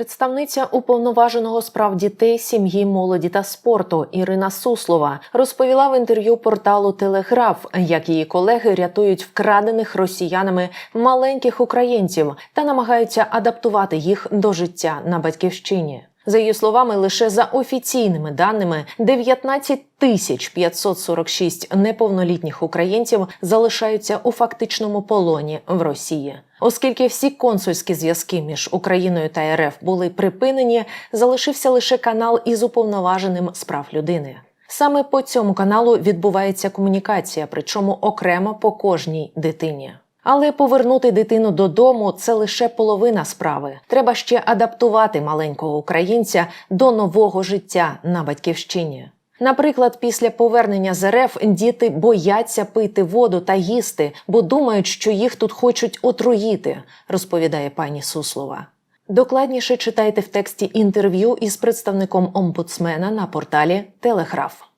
Представниця уповноваженого справ дітей, сім'ї, молоді та спорту Ірина Суслова розповіла в інтерв'ю порталу Телеграф, як її колеги рятують вкрадених росіянами маленьких українців та намагаються адаптувати їх до життя на батьківщині. За її словами, лише за офіційними даними 19 тисяч 546 неповнолітніх українців залишаються у фактичному полоні в Росії. Оскільки всі консульські зв'язки між Україною та РФ були припинені, залишився лише канал із уповноваженим з прав людини. Саме по цьому каналу відбувається комунікація, причому окремо по кожній дитині. Але повернути дитину додому це лише половина справи. Треба ще адаптувати маленького українця до нового життя на батьківщині. Наприклад, після повернення з РФ діти бояться пити воду та їсти, бо думають, що їх тут хочуть отруїти, розповідає пані Суслова. Докладніше читайте в тексті інтерв'ю із представником омбудсмена на порталі Телеграф.